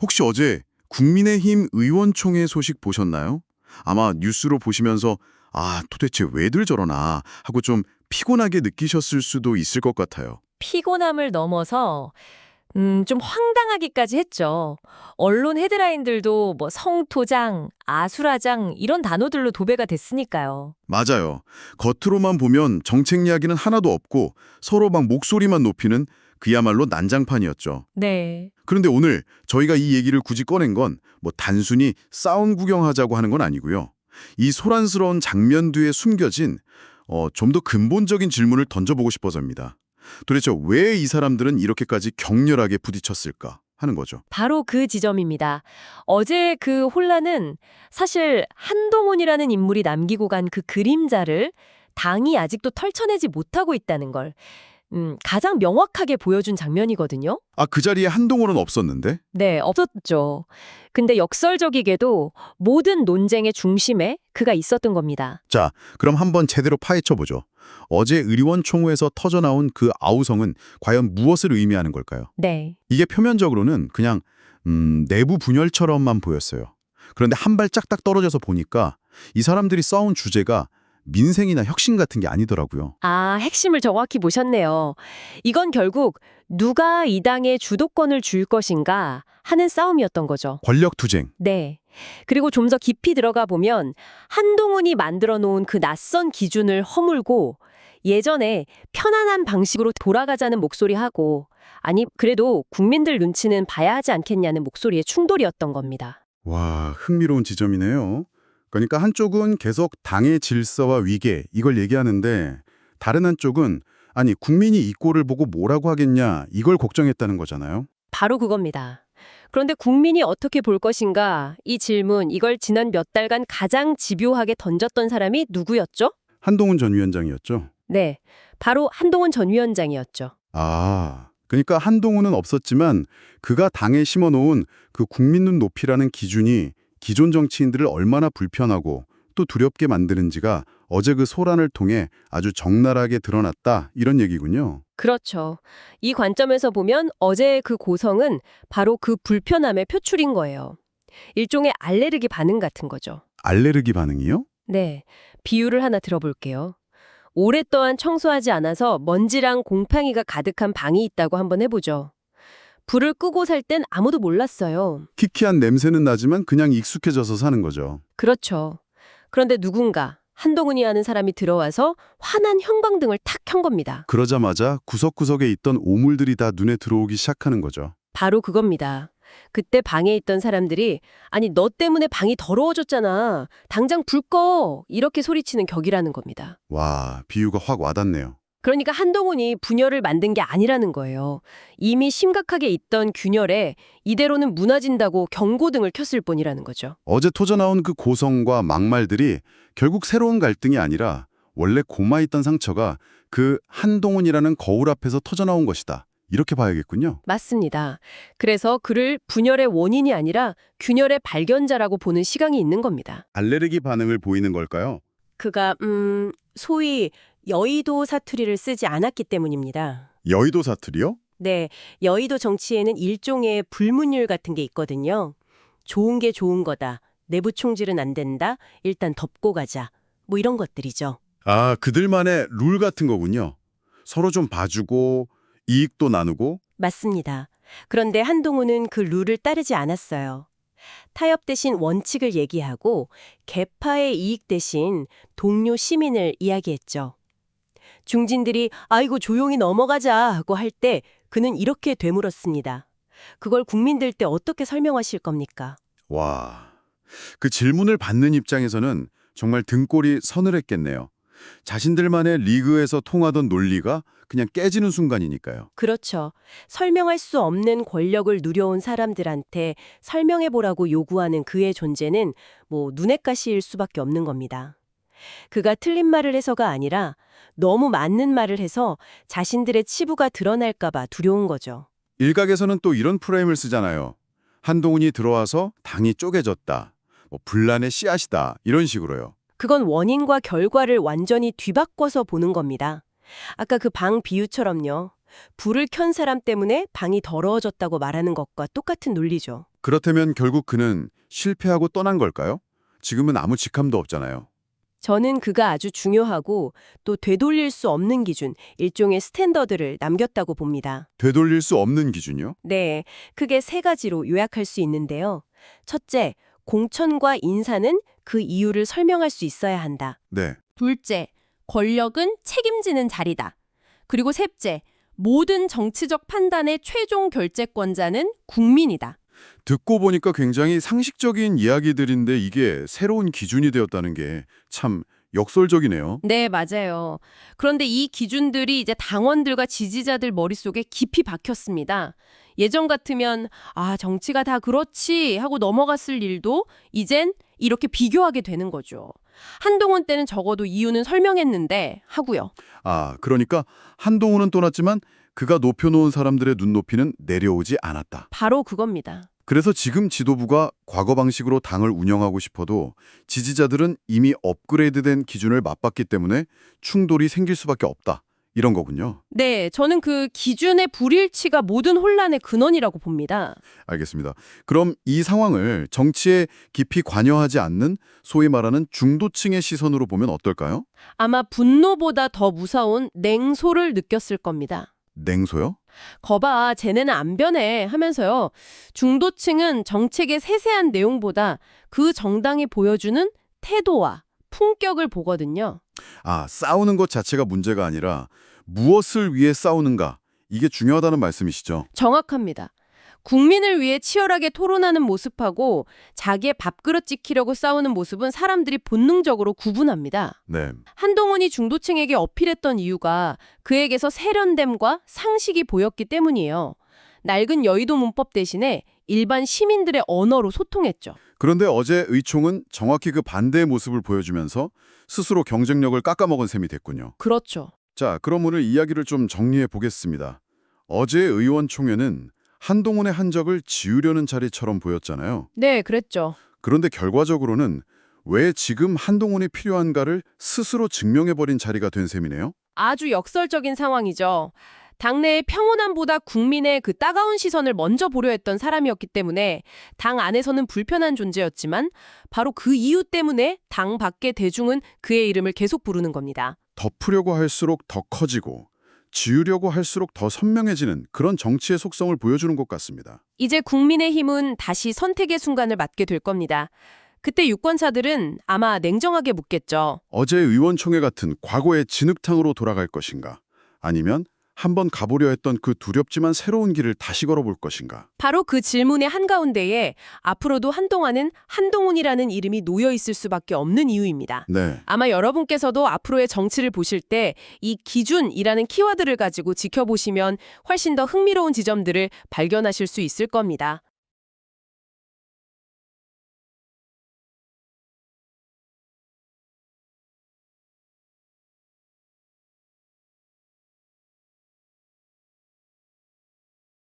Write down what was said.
혹시 어제 국민의힘 의원총회 소식 보셨나요? 아마 뉴스로 보시면서 아, 도대체 왜들 저러나 하고 좀 피곤하게 느끼셨을 수도 있을 것 같아요. 피곤함을 넘어서 음, 좀 황당하기까지 했죠. 언론 헤드라인들도 뭐 성토장, 아수라장 이런 단어들로 도배가 됐으니까요. 맞아요. 겉으로만 보면 정책 이야기는 하나도 없고 서로 막 목소리만 높이는 그야말로 난장판이었죠. 네. 그런데 오늘 저희가 이 얘기를 굳이 꺼낸 건 뭐 단순히 싸움 구경하자고 하는 건 아니고요. 이 소란스러운 장면 뒤에 숨겨진 어, 좀 더 근본적인 질문을 던져보고 싶어서입니다. 도대체 왜 이 사람들은 이렇게까지 격렬하게 부딪혔을까 하는 거죠. 바로 그 지점입니다. 어제 그 혼란은 사실 한동훈이라는 인물이 남기고 간 그 그림자를 당이 아직도 털쳐내지 못하고 있다는 걸 음, 가장 명확하게 보여준 장면이거든요. 아, 그 자리에 한동훈은 없었는데? 네, 없었죠. 근데 역설적이게도 모든 논쟁의 중심에 그가 있었던 겁니다. 자, 그럼 한번 제대로 파헤쳐보죠. 어제 의료원 총회에서 터져나온 그 아우성은 과연 무엇을 의미하는 걸까요? 네. 이게 표면적으로는 그냥 음, 내부 분열처럼만 보였어요. 그런데 한 발짝 딱 떨어져서 보니까 이 사람들이 싸운 주제가 민생이나 혁신 같은 게 아니더라고요. 아, 핵심을 정확히 보셨네요. 이건 결국 누가 이 당의 주도권을 줄 것인가 하는 싸움이었던 거죠. 권력 투쟁. 네. 그리고 좀 더 깊이 들어가 보면 한동훈이 만들어 놓은 그 낯선 기준을 허물고 예전에 편안한 방식으로 돌아가자는 목소리하고 아니 그래도 국민들 눈치는 봐야 하지 않겠냐는 목소리의 충돌이었던 겁니다. 와, 흥미로운 지점이네요. 그러니까 한쪽은 계속 당의 질서와 위계 이걸 얘기하는데 다른 한쪽은 아니 국민이 이 꼴을 보고 뭐라고 하겠냐 이걸 걱정했다는 거잖아요. 바로 그겁니다. 그런데 국민이 어떻게 볼 것인가 이 질문 이걸 지난 몇 달간 가장 집요하게 던졌던 사람이 누구였죠? 한동훈 전 위원장이었죠. 네. 바로 한동훈 전 위원장이었죠. 아, 그러니까 한동훈은 없었지만 그가 당에 심어놓은 그 국민 눈 높이라는 기준이 기존 정치인들을 얼마나 불편하고 또 두렵게 만드는지가 어제 그 소란을 통해 아주 적나라하게 드러났다 이런 얘기군요. 그렇죠. 이 관점에서 보면 어제의 그 고성은 바로 그 불편함의 표출인 거예요. 일종의 알레르기 반응 같은 거죠. 알레르기 반응이요? 네. 비유를 하나 들어볼게요. 오랫동안 청소하지 않아서 먼지랑 곰팡이가 가득한 방이 있다고 한번 해보죠. 불을 끄고 살 땐 아무도 몰랐어요. 키키한 냄새는 나지만 그냥 익숙해져서 사는 거죠. 그렇죠. 그런데 누군가 한동훈이 하는 사람이 들어와서 환한 형광등을 탁 켠 겁니다. 그러자마자 구석구석에 있던 오물들이 다 눈에 들어오기 시작하는 거죠. 바로 그겁니다. 그때 방에 있던 사람들이 아니 너 때문에 방이 더러워졌잖아. 당장 불 꺼. 이렇게 소리치는 격이라는 겁니다. 와, 비유가 확 와닿네요. 그러니까 한동훈이 분열을 만든 게 아니라는 거예요. 이미 심각하게 있던 균열에 이대로는 무너진다고 경고등을 켰을 뿐이라는 거죠. 어제 터져나온 그 고성과 막말들이 결국 새로운 갈등이 아니라 원래 고마있던 상처가 그 한동훈이라는 거울 앞에서 터져나온 것이다. 이렇게 봐야겠군요. 맞습니다. 그래서 그를 분열의 원인이 아니라 균열의 발견자라고 보는 시각이 있는 겁니다. 알레르기 반응을 보이는 걸까요? 그가 음 소위 여의도 사투리를 쓰지 않았기 때문입니다. 여의도 사투리요? 네, 여의도 정치에는 일종의 불문율 같은 게 있거든요. 좋은 게 좋은 거다. 내부 총질은 안 된다. 일단 덮고 가자. 뭐 이런 것들이죠. 아, 그들만의 룰 같은 거군요. 서로 좀 봐주고 이익도 나누고 맞습니다. 그런데 한동훈은 그 룰을 따르지 않았어요. 타협 대신 원칙을 얘기하고 개파의 이익 대신 동료 시민을 이야기했죠. 중진들이 아이고 조용히 넘어가자 하고 할 때 그는 이렇게 되물었습니다. 그걸 국민들 때 어떻게 설명하실 겁니까? 와, 그 질문을 받는 입장에서는 정말 등골이 서늘했겠네요. 자신들만의 리그에서 통하던 논리가 그냥 깨지는 순간이니까요. 그렇죠. 설명할 수 없는 권력을 누려온 사람들한테 설명해보라고 요구하는 그의 존재는 뭐 눈엣 가시일 수밖에 없는 겁니다. 그가 틀린 말을 해서가 아니라 너무 맞는 말을 해서 자신들의 치부가 드러날까 봐 두려운 거죠. 일각에서는 또 이런 프레임을 쓰잖아요. 한동훈이 들어와서 당이 쪼개졌다. 뭐 분란의 씨앗이다. 이런 식으로요. 그건 원인과 결과를 완전히 뒤바꿔서 보는 겁니다. 아까 그 방 비유처럼요. 불을 켠 사람 때문에 방이 더러워졌다고 말하는 것과 똑같은 논리죠. 그렇다면 결국 그는 실패하고 떠난 걸까요? 지금은 아무 직함도 없잖아요. 저는 그가 아주 중요하고 또 되돌릴 수 없는 기준, 일종의 스탠더드를 남겼다고 봅니다. 되돌릴 수 없는 기준이요? 네, 크게 세 가지로 요약할 수 있는데요. 첫째, 공천과 인사는 그 이유를 설명할 수 있어야 한다. 네. 둘째, 권력은 책임지는 자리다. 그리고 셋째, 모든 정치적 판단의 최종 결재권자는 국민이다. 듣고 보니까 굉장히 상식적인 이야기들인데 이게 새로운 기준이 되었다는 게 참 역설적이네요. 네, 맞아요. 그런데 이 기준들이 이제 당원들과 지지자들 머릿속에 깊이 박혔습니다. 예전 같으면 아, 정치가 다 그렇지 하고 넘어갔을 일도 이젠 이렇게 비교하게 되는 거죠. 한동훈 때는 적어도 이유는 설명했는데 하고요. 아, 그러니까 한동훈은 떠났지만 그가 높여놓은 사람들의 눈높이는 내려오지 않았다. 바로 그겁니다. 그래서 지금 지도부가 과거 방식으로 당을 운영하고 싶어도 지지자들은 이미 업그레이드된 기준을 맛봤기 때문에 충돌이 생길 수밖에 없다. 이런 거군요. 네, 저는 그 기준의 불일치가 모든 혼란의 근원이라고 봅니다. 알겠습니다. 그럼 이 상황을 정치에 깊이 관여하지 않는 소위 말하는 중도층의 시선으로 보면 어떨까요? 아마 분노보다 더 무서운 냉소를 느꼈을 겁니다. 냉소요? 거봐, 쟤네는 안 변해 하면서요. 중도층은 정책의 세세한 내용보다 그 정당이 보여주는 태도와 품격을 보거든요. 아, 싸우는 것 자체가 문제가 아니라 무엇을 위해 싸우는가 이게 중요하다는 말씀이시죠. 정확합니다. 국민을 위해 치열하게 토론하는 모습하고 자기의 밥그릇 지키려고 싸우는 모습은 사람들이 본능적으로 구분합니다. 네. 한동훈이 중도층에게 어필했던 이유가 그에게서 세련됨과 상식이 보였기 때문이에요. 낡은 여의도 문법 대신에 일반 시민들의 언어로 소통했죠. 그런데 어제 의총은 정확히 그 반대의 모습을 보여주면서 스스로 경쟁력을 깎아먹은 셈이 됐군요. 그렇죠. 자, 그럼 오늘 이야기를 좀 정리해 보겠습니다. 어제 의원총회는 한동훈의 한적을 지우려는 자리처럼 보였잖아요. 네, 그랬죠. 그런데 결과적으로는 왜 지금 한동훈이 필요한가를 스스로 증명해버린 자리가 된 셈이네요. 아주 역설적인 상황이죠. 당내의 평온함보다 국민의 그 따가운 시선을 먼저 보려 했던 사람이었기 때문에 당 안에서는 불편한 존재였지만 바로 그 이유 때문에 당 밖의 대중은 그의 이름을 계속 부르는 겁니다. 덮으려고 할수록 더 커지고 지우려고 할수록 더 선명해지는 그런 정치의 속성을 보여주는 것 같습니다. 이제 국민의힘은 다시 선택의 순간을 맞게 될 겁니다. 그때 유권자들은 아마 냉정하게 묻겠죠. 어제 의원총회 같은 과거의 진흙탕으로 돌아갈 것인가? 아니면 한번 가보려 했던 그 두렵지만 새로운 길을 다시 걸어볼 것인가? 바로 그 질문의 한가운데에 앞으로도 한동안은 한동훈이라는 이름이 놓여 있을 수밖에 없는 이유입니다. 네. 아마 여러분께서도 앞으로의 정치를 보실 때 이 기준이라는 키워드를 가지고 지켜보시면 훨씬 더 흥미로운 지점들을 발견하실 수 있을 겁니다.